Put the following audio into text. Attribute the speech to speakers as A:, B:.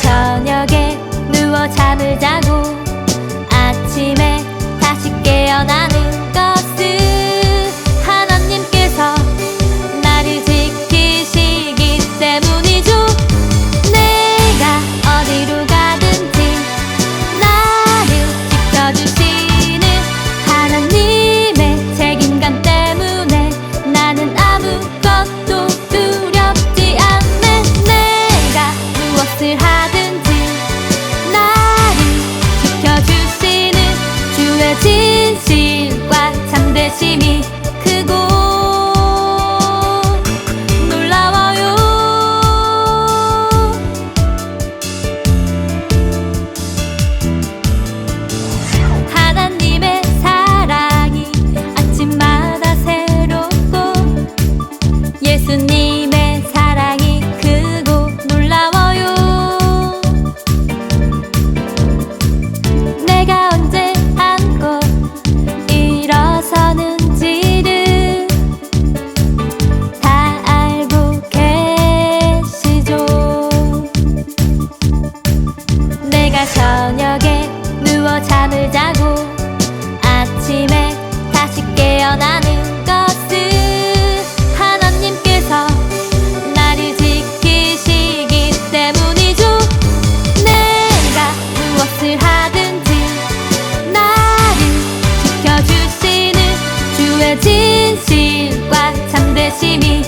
A: 저녁에 누워 잠을 자고 아침에 다시 깨어나 얼마든지 나를 지켜주시는 주의 진실과 참되심이